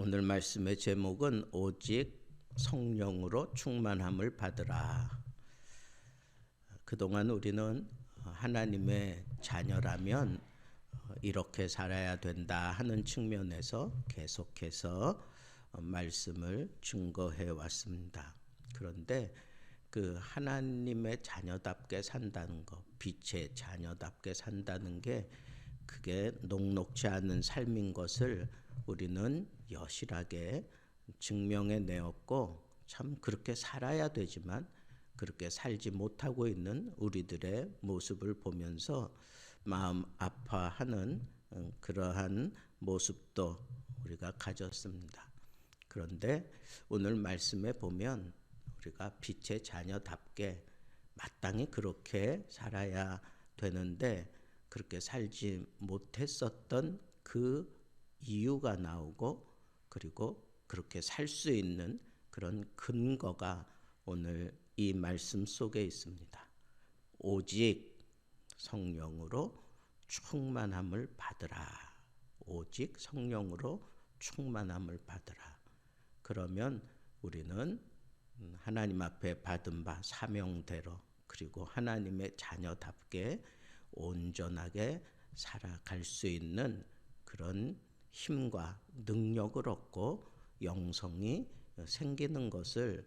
오늘 말씀의 제목은 오직 성령으로 충만함을 받으라. 그동안 우리는 하나님의 자녀라면 이렇게 살아야 된다 하는 측면에서 계속해서 말씀을 증거해 왔습니다. 그런데 그 하나님의 자녀답게 산다는 것, 빛의 자녀답게 산다는 게 그게 녹록지 않은 삶인 것을 우리는 여실하게 증명해 내었고 참 그렇게 살아야 되지만 그렇게 살지 못하고 있는 우리들의 모습을 보면서 마음 아파하는 어, 그러한 모습도 우리가 가졌습니다. 그런데 오늘 말씀에 보면 우리가 빛의 자녀답게 마땅히 그렇게 살아야 되는데 그렇게 살지 못했었던 그 이유가 나오고 그리고 그렇게 살 수 있는 그런 근거가 오늘 이 말씀 속에 있습니다. 오직 성령으로 충만함을 받으라. 오직 성령으로 충만함을 받으라. 그러면 우리는 하나님 앞에 받은 바 사명대로 그리고 하나님의 자녀답게 온전하게 살아갈 수 있는 그런 힘과 능력을 얻고 영성이 생기는 것을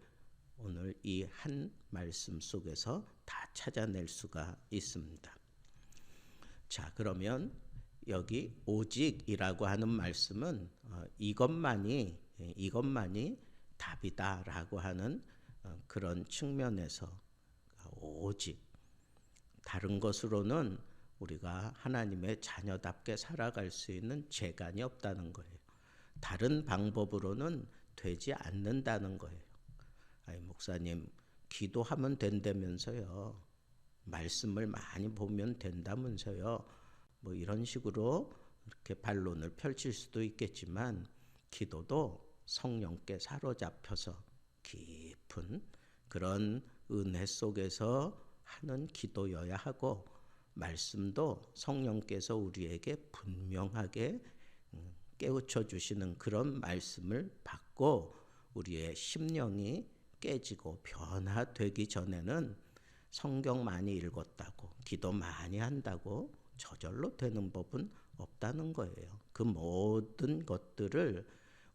오늘 이 한 말씀 속에서 다 찾아낼 수가 있습니다. 자, 그러면 여기 오직이라고 하는 말씀은 어, 이것만이 이것만이 답이다라고 하는 어, 그런 측면에서 오직 다른 것으로는 우리가 하나님의 자녀답게 살아갈 수 있는 재간이 없다는 거예요. 다른 방법으로는 되지 않는다는 거예요. 아니, 목사님, 기도하면 된다면서요. 말씀을 많이 보면 된다면서요. 뭐 이런 식으로 이렇게 반론을 펼칠 수도 있겠지만 기도도 성령께 사로잡혀서 깊은 그런 은혜 속에서 하는 기도여야 하고 말씀도 성령께서 우리에게 분명하게 음, 깨우쳐 주시는 그런 말씀을 받고 우리의 심령이 깨지고 변화되기 전에는 성경 많이 읽었다고 기도 많이 한다고 저절로 되는 법은 없다는 거예요. 그 모든 것들을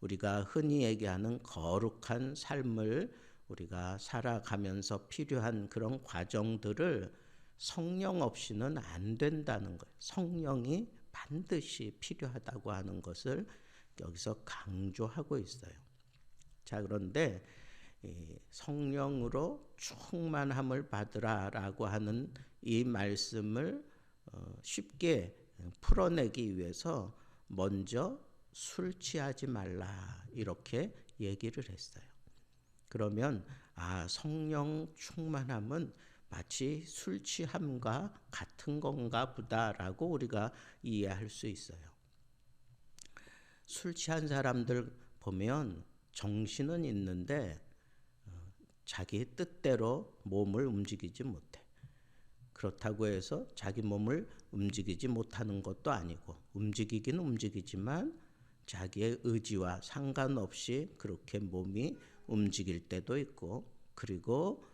우리가 흔히 얘기하는 거룩한 삶을 우리가 살아가면서 필요한 그런 과정들을 성령 없이는 안 된다는 거예요. 성령이 반드시 필요하다고 하는 것을 여기서 강조하고 있어요. 자, 그런데 성령으로 충만함을 받으라라고 하는 이 말씀을 어, 쉽게 풀어내기 위해서 먼저 술 취하지 말라 이렇게 얘기를 했어요. 그러면 아 성령 충만함은 마치 술 취함과 같은 건가 보다라고 우리가 이해할 수 있어요. 술 취한 사람들 보면 정신은 있는데 어, 자기 뜻대로 몸을 움직이지 못해. 그렇다고 해서 자기 몸을 움직이지 못하는 것도 아니고 움직이긴 움직이지만 자기의 의지와 상관없이 그렇게 몸이 움직일 때도 있고 그리고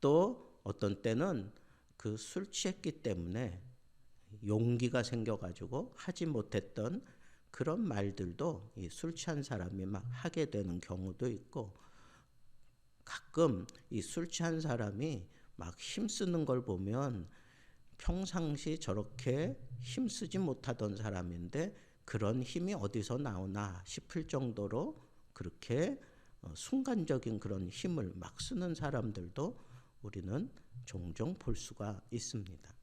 또 어떤 때는 그 술 취했기 때문에 용기가 생겨가지고 하지 못했던 그런 말들도 술 취한 사람이 막 하게 되는 경우도 있고 가끔 이 술 취한 사람이 막 힘쓰는 걸 보면 평상시 저렇게 힘쓰지 못하던 사람인데 그런 힘이 어디서 나오나 싶을 정도로 그렇게 어, 순간적인 그런 힘을 막 쓰는 사람들도 우리는 종종 볼 수가 있습니다.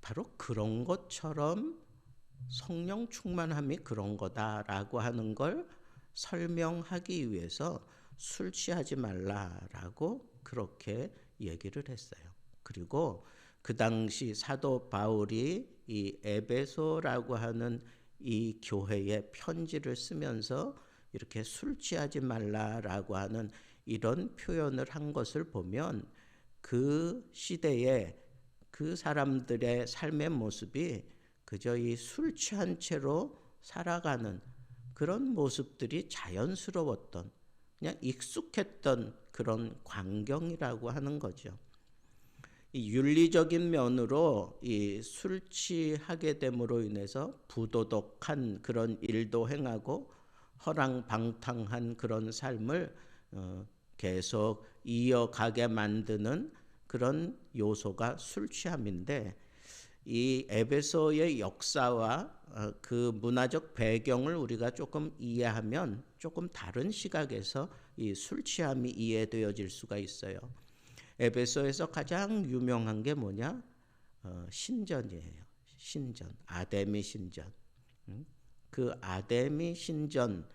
바로 그런 것처럼 성령 충만함이 그런 거다라고 하는 걸 설명하기 위해서 술 취하지 말라라고 그렇게 얘기를 했어요. 그리고 그 당시 사도 바울이 이 에베소라고 하는 이 교회에 편지를 쓰면서 이렇게 술 취하지 말라라고 하는 이런 표현을 한 것을 보면 그 시대에 그 사람들의 삶의 모습이 그저 이 술 취한 채로 살아가는 그런 모습들이 자연스러웠던 그냥 익숙했던 그런 광경이라고 하는 거죠. 이 윤리적인 면으로 이 술 취하게 됨으로 인해서 부도덕한 그런 일도 행하고 허랑방탕한 그런 삶을 어, 계속 이어가게 만드는 그런 요소가 술 취함인데 이 에베소의 역사와 어, 그 문화적 배경을 우리가 조금 이해하면 조금 다른 시각에서 이 술 취함이 이해되어질 수가 있어요. 에베소에서 가장 유명한 게 뭐냐? 어, 신전이에요. 신전, 아데미 신전. 음? 그 아데미 신전,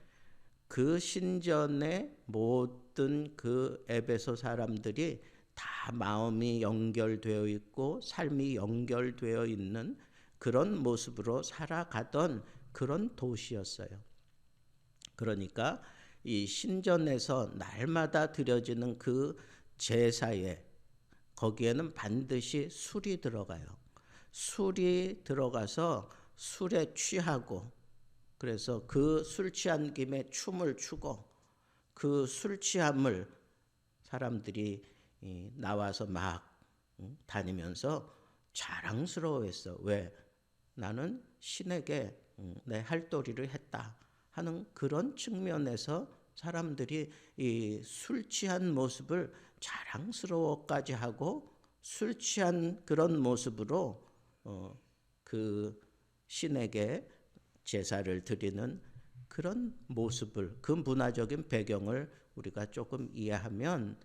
그 신전의 모든 그 에베소 사람들이 다 마음이 연결되어 있고 삶이 연결되어 있는 그런 모습으로 살아가던 그런 도시였어요. 그러니까 이 신전에서 날마다 드려지는 그 제사에 거기에는 반드시 술이 들어가요. 술이 들어가서 술에 취하고 그래서 그 술 취한 김에 춤을 추고 그 술 취함을 사람들이 나와서 막 다니면서 자랑스러워했어. 왜? 나는 신에게 내 할도리를 했다 하는 그런 측면에서 사람들이 이 술 취한 모습을 자랑스러워까지 하고 술 취한 그런 모습으로 어, 그 신에게 제사를 드리는 그런 모습을 그 문화적인 배경을 우리가 조금 이해하면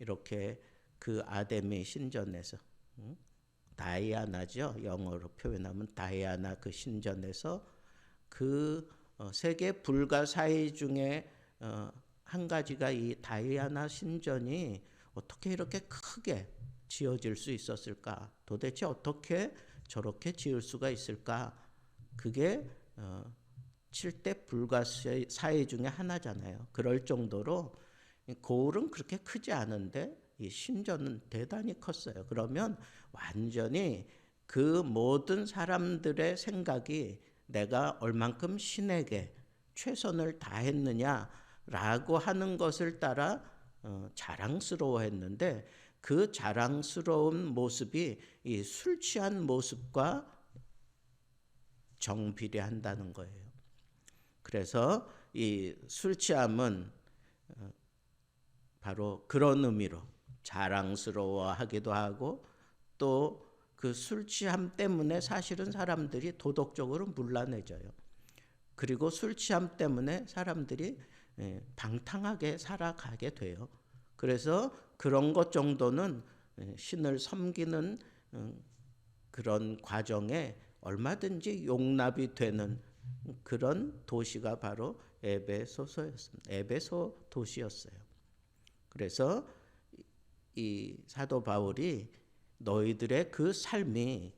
이렇게 그 아데미 신전에서 응? 다이아나죠 영어로 표현하면 다이아나 그 신전에서 그 어, 세계 불가 사의 중에 어, 한 가지가 이 다이아나 신전이 어떻게 이렇게 크게 지어질 수 있었을까? 도대체 어떻게 저렇게 지을 수가 있을까? 그게 어, 7대 불가 사회 중에 하나잖아요. 그럴 정도로 고을은 그렇게 크지 않은데 이 신전은 대단히 컸어요. 그러면 완전히 그 모든 사람들의 생각이 내가 얼만큼 신에게 최선을 다했느냐라고 하는 것을 따라 어, 자랑스러워했는데 그 자랑스러운 모습이 이 술 취한 모습과 정비례한다는 거예요. 그래서 이 술 취함은 어, 바로 그런 의미로 자랑스러워하기도 하고 또 그 술 취함 때문에 사실은 사람들이 도덕적으로 물란해져요. 그리고 술 취함 때문에 사람들이 예, 방탕하게 살아가게 돼요. 그래서 그런 것 정도는 예, 신을 섬기는 음, 그런 과정에 얼마든지 용납이 되는 그런 도시가 바로 에베소서였습니다. 에베소 도시였어요. 그래서 이 사도 바울이 너희들의 그 삶이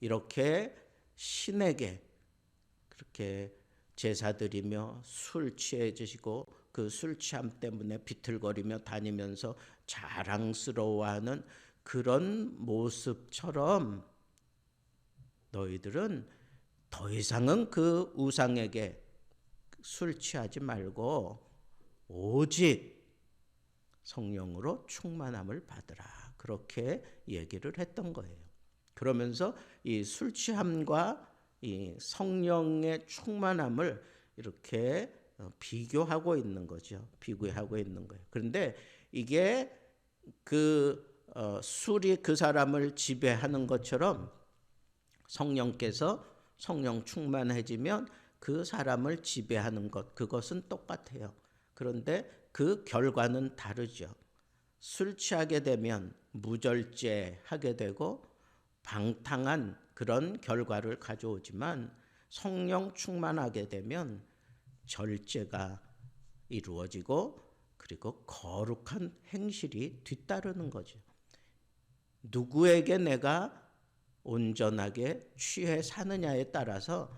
이렇게 신에게 그렇게 제사드리며 술 취해지시고 그 술 취함 때문에 비틀거리며 다니면서 자랑스러워하는 그런 모습처럼 너희들은 더 이상은 그 우상에게 술 취하지 말고 오직 성령으로 충만함을 받으라. 그렇게 얘기를 했던 거예요. 그러면서 이 술 취함과 이 성령의 충만함을 이렇게 어, 비교하고 있는 거죠. 비교하고 있는 거예요. 그런데 이게 그 어, 술이 그 사람을 지배하는 것처럼 성령께서 성령 충만해지면 그 사람을 지배하는 것 그것은 똑같아요. 그런데 그 결과는 다르죠. 술 취하게 되면 무절제 하게 되고 방탕한 그런 결과를 가져오지만 성령 충만하게 되면 절제가 이루어지고 그리고 거룩한 행실이 뒤따르는 거죠. 누구에게 내가 온전하게 취해 사느냐에 따라서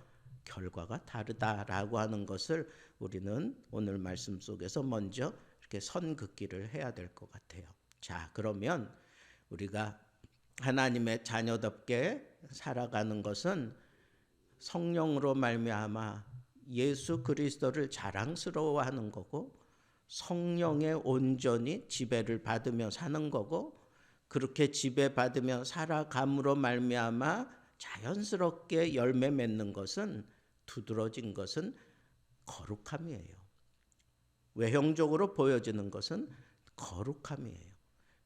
결과가 다르다라고 하는 것을 우리는 오늘 말씀 속에서 먼저 이렇게 선긋기를 해야 될 것 같아요. 자, 그러면 우리가 하나님의 자녀답게 살아가는 것은 성령으로 말미암아 예수 그리스도를 자랑스러워하는 거고 성령의 온전히 지배를 받으며 사는 거고 그렇게 지배받으며 살아감으로 말미암아 자연스럽게 열매 맺는 것은 두드러진 것은 거룩함이에요. 외형적으로 보여지는 것은 거룩함이에요.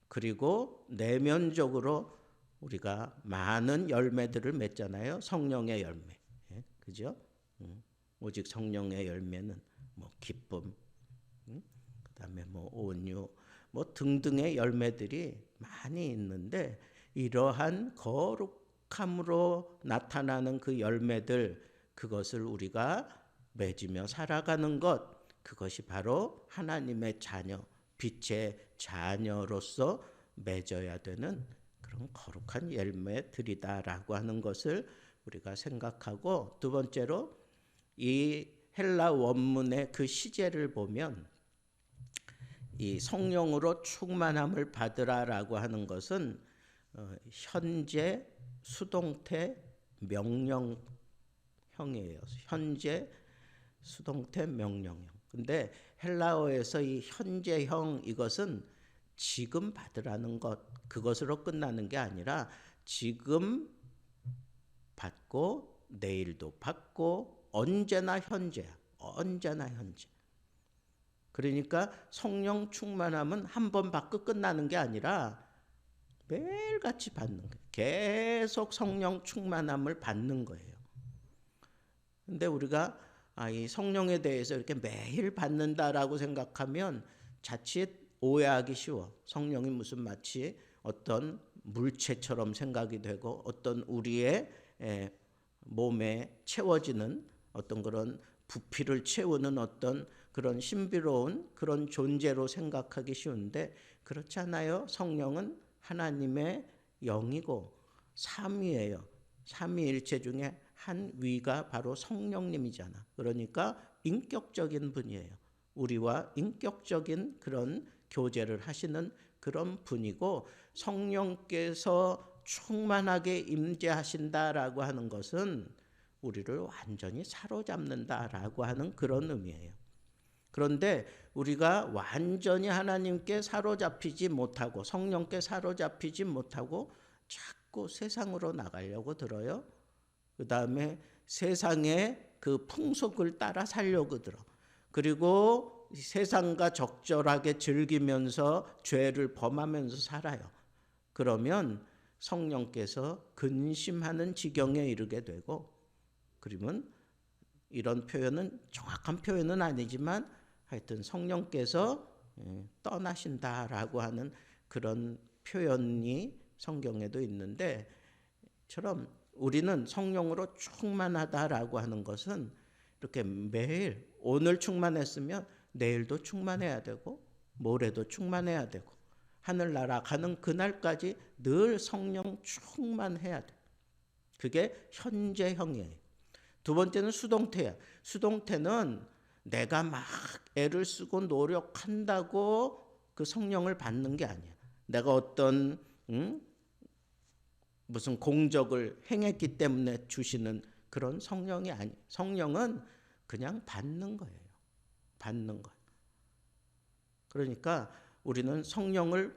그리고 내면적으로 우리가 많은 열매들을 맺잖아요. 성령의 열매. 예? 그죠? 음. 오직 성령의 열매는 뭐 기쁨, 음? 그다음에 뭐 온유, 뭐 등등의 열매들이 많이 있는데 이러한 거룩함으로 나타나는 그 열매들 그것을 우리가 맺으며 살아가는 것 그것이 바로 하나님의 자녀, 빛의 자녀로서 맺어야 되는 그런 거룩한 열매들이다라고 하는 것을 우리가 생각하고 두 번째로 이 헬라 원문의 그 시제를 보면 이 성령으로 충만함을 받으라라고 하는 것은 어, 현재 수동태 명령형이에요. 현재 수동태 명령형. 근데 헬라어에서 이 현재형 이것은 지금 받으라는 것 그것으로 끝나는 게 아니라 지금 받고 내일도 받고 언제나 현재야. 언제나 현재. 그러니까 성령 충만함은 한 번 받고 끝나는 게 아니라 매일같이 받는 거예요. 계속 성령 충만함을 받는 거예요. 근데 우리가 아, 이 성령에 대해서 이렇게 매일 받는다라고 생각하면 자칫 오해하기 쉬워. 성령이 무슨 마치 어떤 물체처럼 생각이 되고 어떤 우리의 몸에 채워지는 어떤 그런 부피를 채우는 어떤 그런 신비로운 그런 존재로 생각하기 쉬운데 그렇지 않아요. 성령은 하나님의 영이고 삼위예요. 삼위일체 중에 한 위가 바로 성령님이잖아. 그러니까 인격적인 분이에요. 우리와 인격적인 그런 교제를 하시는 그런 분이고 성령께서 충만하게 임재하신다라고 하는 것은 우리를 완전히 사로잡는다라고 하는 그런 의미예요. 그런데 우리가 완전히 하나님께 사로잡히지 못하고 성령께 사로잡히지 못하고 자꾸 세상으로 나가려고 들어요. 그 다음에 세상의 그 풍속을 따라 살려고 들어. 그리고 세상과 적절하게 즐기면서 죄를 범하면서 살아요. 그러면 성령께서 근심하는 지경에 이르게 되고, 그러면 이런 표현은 정확한 표현은 아니지만 하여튼 성령께서 예, 떠나신다라고 하는 그런 표현이 성경에도 있는데 처럼 우리는 성령으로 충만하다라고 하는 것은 이렇게 매일 오늘 충만했으면 내일도 충만해야 되고 모레도 충만해야 되고 하늘나라 가는 그날까지 늘 성령 충만해야 돼. 그게 현재형이에요. 두 번째는 수동태야. 수동태는 내가 막 애를 쓰고 노력한다고 그 성령을 받는 게 아니야. 내가 어떤 음? 무슨 공적을 행했기 때문에 주시는 그런 성령이 아니. 성령은 그냥 받는 거예요. 받는 거. 그러니까 우리는 성령을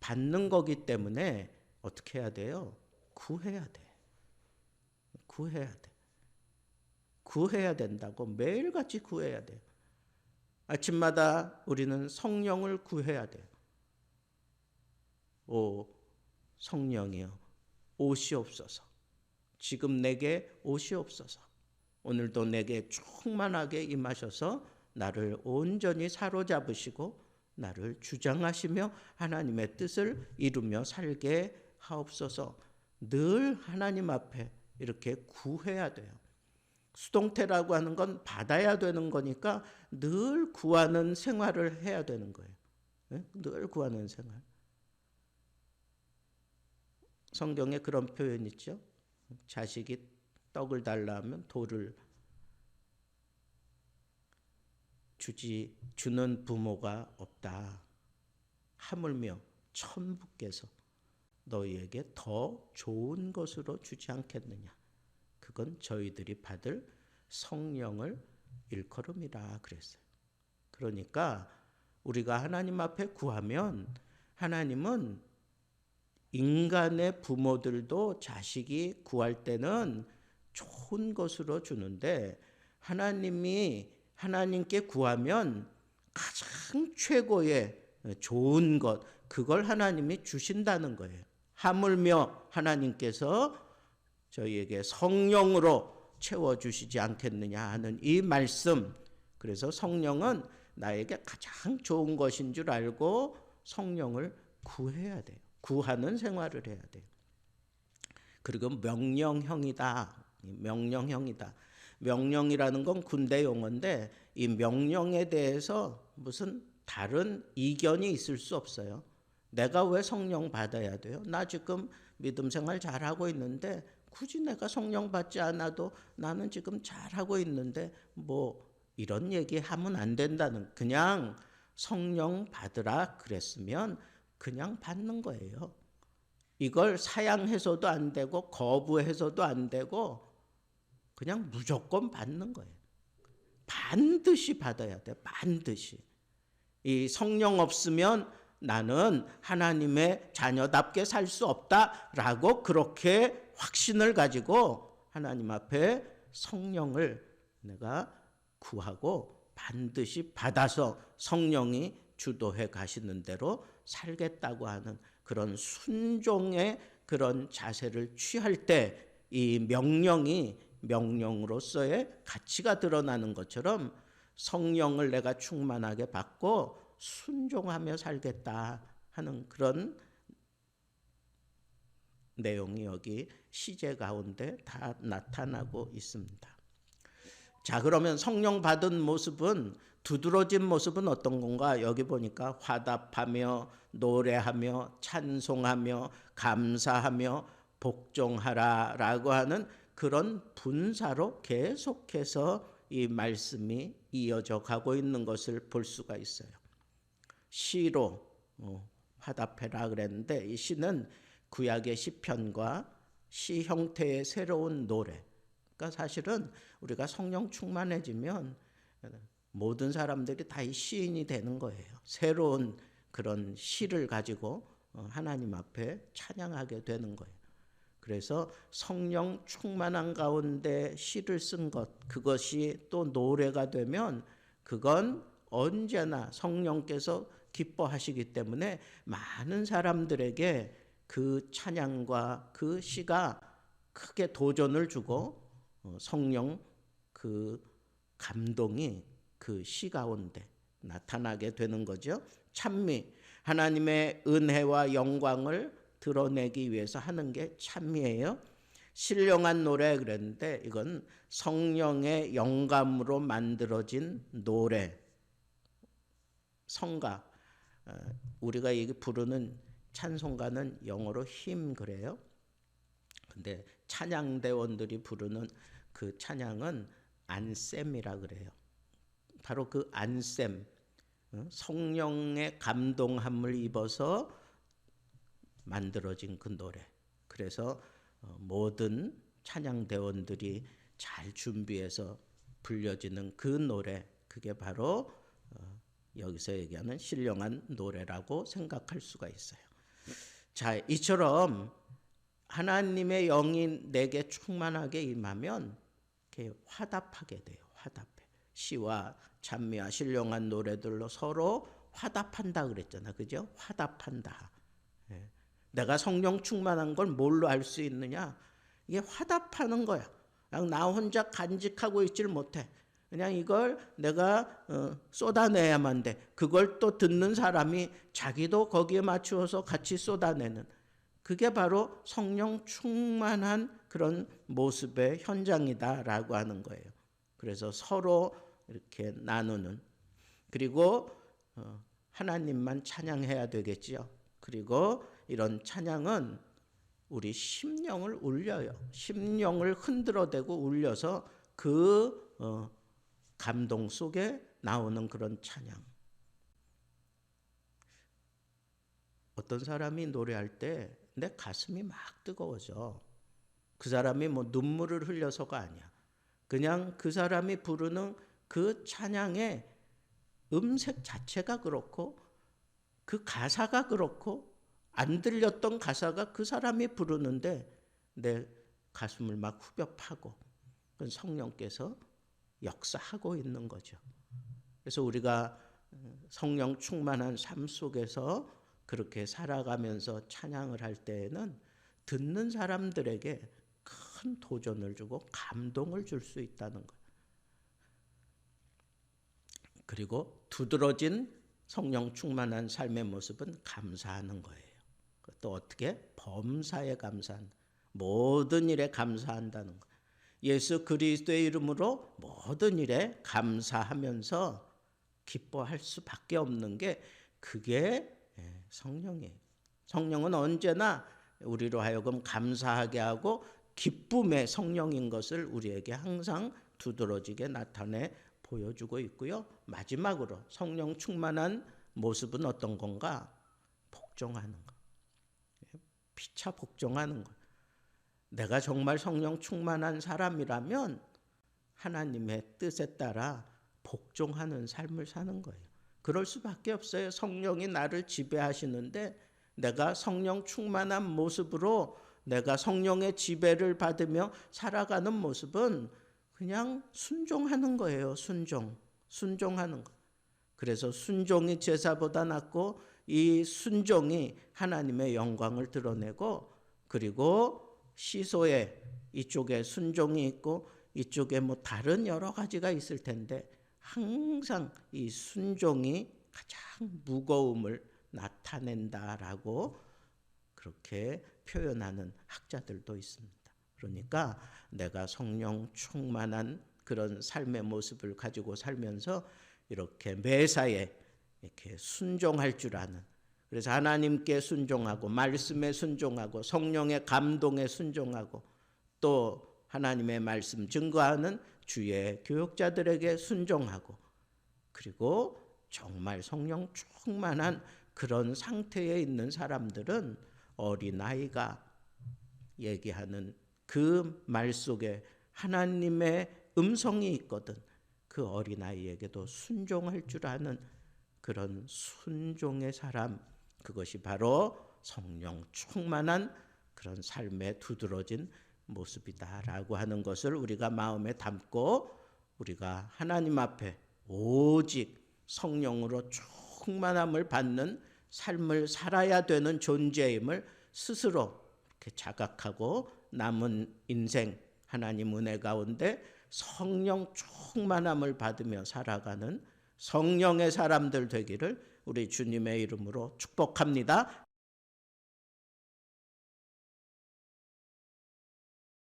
받는 거기 때문에 어떻게 해야 돼요? 구해야 돼. 구해야 돼. 구해야 된다고 매일같이 구해야 돼요. 아침마다 우리는 성령을 구해야 돼요. 오, 성령이여, 오시옵소서. 지금 내게 오시옵소서. 오늘도 내게 충만하게 임하셔서 나를 온전히 사로잡으시고 나를 주장하시며 하나님의 뜻을 이루며 살게 하옵소서. 늘 하나님 앞에 이렇게 구해야 돼요. 수동태라고 하는 건 받아야 되는 거니까 늘 구하는 생활을 해야 되는 거예요. 네? 늘 구하는 생활. 성경에 그런 표현 있죠. 자식이 떡을 달라 하면 돌을 주지 주는 부모가 없다. 하물며 천부께서 너희에게 더 좋은 것으로 주지 않겠느냐. 그건 저희들이 받을 성령을 일컬음이라 그랬어요. 그러니까 우리가 하나님 앞에 구하면 하나님은 인간의 부모들도 자식이 구할 때는 좋은 것으로 주는데 하나님이 하나님께 구하면 가장 최고의 좋은 것 그걸 하나님이 주신다는 거예요. 하물며 하나님께서 저희에게 성령으로 채워 주시지 않겠느냐 하는 이 말씀. 그래서 성령은 나에게 가장 좋은 것인 줄 알고 성령을 구해야 돼요. 구하는 생활을 해야 돼요. 그리고 명령형이다. 명령형이다. 명령이라는 건 군대 용어인데 이 명령에 대해서 무슨 다른 이견이 있을 수 없어요. 내가 왜 성령 받아야 돼요? 나 지금 믿음 생활 잘하고 있는데 굳이 내가 성령 받지 않아도 나는 지금 잘하고 있는데 뭐 이런 얘기 하면 안 된다는 그냥 성령 받으라 그랬으면 그냥 받는 거예요. 이걸 사양해서도 안 되고 거부해서도 안 되고 그냥 무조건 받는 거예요. 반드시 받아야 돼. 반드시. 이 성령 없으면 나는 하나님의 자녀답게 살 수 없다라고 그렇게 확신을 가지고 하나님 앞에 성령을 내가 구하고 반드시 받아서 성령이 주도해 가시는 대로 살겠다고 하는 그런 순종의 그런 자세를 취할 때 이 명령이 명령으로서의 가치가 드러나는 것처럼 성령을 내가 충만하게 받고 순종하며 살겠다 하는 그런 내용이 여기 시제 가운데 다 나타나고 있습니다. 자, 그러면 성령 받은 모습은 두드러진 모습은 어떤 건가? 여기 보니까 화답하며 노래하며 찬송하며 감사하며 복종하라라고 하는 그런 분사로 계속해서 이 말씀이 이어져 가고 있는 것을 볼 수가 있어요. 시로 어, 화답해라 그랬는데 이 시는 구약의 시편과 시 형태의 새로운 노래. 그러니까 사실은 우리가 성령 충만해지면 모든 사람들이 다 이 시인이 되는 거예요. 새로운 그런 시를 가지고 어, 하나님 앞에 찬양하게 되는 거예요. 그래서 성령 충만한 가운데 시를 쓴 것, 그것이 또 노래가 되면 그건 언제나 성령께서 기뻐하시기 때문에 많은 사람들에게 그 찬양과 그 시가 크게 도전을 주고 어, 성령 그 감동이 그 시 가운데 나타나게 되는 거죠. 찬미 하나님의 은혜와 영광을 드러내기 위해서 하는 게 찬미예요. 신령한 노래 그랬는데 이건 성령의 영감으로 만들어진 노래. 성가 어, 우리가 이게 부르는 찬송가는 영어로 힘 그래요. 근데 찬양대원들이 부르는 그 찬양은 안셈이라 그래요. 바로 그 안셈, 어? 성령의 감동함을 입어서 만들어진 그 노래. 그래서 어, 모든 찬양대원들이 잘 준비해서 불려지는 그 노래, 그게 바로 어, 여기서 얘기하는 신령한 노래라고 생각할 수가 있어요. 자, 이처럼 하나님의 영이 내게 충만하게 임하면 이렇게 화답하게 돼요. 화답해. 시와 찬미와 신령한 노래들로 서로 화답한다 그랬잖아. 그죠? 화답한다. 예. 내가 성령 충만한 걸 뭘로 알 수 있느냐? 이게 화답하는 거야. 그냥 나 혼자 간직하고 있질 못해. 그냥 이걸 내가 어, 쏟아내야만 돼. 그걸 또 듣는 사람이 자기도 거기에 맞추어서 같이 쏟아내는. 그게 바로 성령 충만한 그런 모습의 현장이다라고 하는 거예요. 그래서 서로 이렇게 나누는 그리고 어, 하나님만 찬양해야 되겠지요. 그리고 이런 찬양은 우리 심령을 울려요. 심령을 흔들어대고 울려서 그 어, 감동 속에 나오는 그런 찬양. 어떤 사람이 노래할 때 내 가슴이 막 뜨거워져. 그 사람이 뭐 눈물을 흘려서가 아니야. 그냥 그 사람이 부르는 그 찬양의 음색 자체가 그렇고 그 가사가 그렇고 안 들렸던 가사가 그 사람이 부르는데 내 가슴을 막 후벼 파고 성령께서 역사하고 있는 거죠. 그래서 우리가 성령 충만한 삶 속에서 그렇게 살아가면서 찬양을 할 때에는 듣는 사람들에게 큰 도전을 주고 감동을 줄 수 있다는 거예요. 그리고 두드러진 성령 충만한 삶의 모습은 감사하는 거예요. 또 어떻게 범사에 감사한 모든 일에 감사한다는 거. 예수 그리스도의 이름으로 모든 일에 감사하면서 기뻐할 수밖에 없는 게 그게 예, 성령이에요. 성령은 언제나 우리로 하여금 감사하게 하고 기쁨의 성령인 것을 우리에게 항상 두드러지게 나타내 보여주고 있고요. 마지막으로 성령 충만한 모습은 어떤 건가? 복종하는 거. 피차 복종하는 거. 내가 정말 성령 충만한 사람이라면 하나님의 뜻에 따라 복종하는 삶을 사는 거예요. 그럴 수밖에 없어요. 성령이 나를 지배하시는데 내가 성령 충만한 모습으로 내가 성령의 지배를 받으며 살아가는 모습은 그냥 순종하는 거예요. 순종. 순종하는 거. 그래서 순종이 제사보다 낫고 이 순종이 하나님의 영광을 드러내고 그리고 시소에 이쪽에 순종이 있고 이쪽에 뭐 다른 여러 가지가 있을 텐데 항상 이 순종이 가장 무거움을 나타낸다라고 그렇게 표현하는 학자들도 있습니다. 그러니까 내가 성령 충만한 그런 삶의 모습을 가지고 살면서 이렇게 매사에 이렇게 순종할 줄 아는 그래서 하나님께 순종하고 말씀에 순종하고 성령의 감동에 순종하고 또 하나님의 말씀 증거하는 주의 교육자들에게 순종하고 그리고 정말 성령 충만한 그런 상태에 있는 사람들은 어린아이가 얘기하는 그 말 속에 하나님의 음성이 있거든. 그 어린아이에게도 순종할 줄 아는 그런 순종의 사람, 그것이 바로 성령 충만한 그런 삶에 두드러진 모습이다라고 하는 것을 우리가 마음에 담고 우리가 하나님 앞에 오직 성령으로 충만함을 받는 삶을 살아야 되는 존재임을 스스로 이렇게 자각하고 남은 인생 하나님 은혜 가운데 성령 충만함을 받으며 살아가는 성령의 사람들 되기를 우리 주님의 이름으로 축복합니다.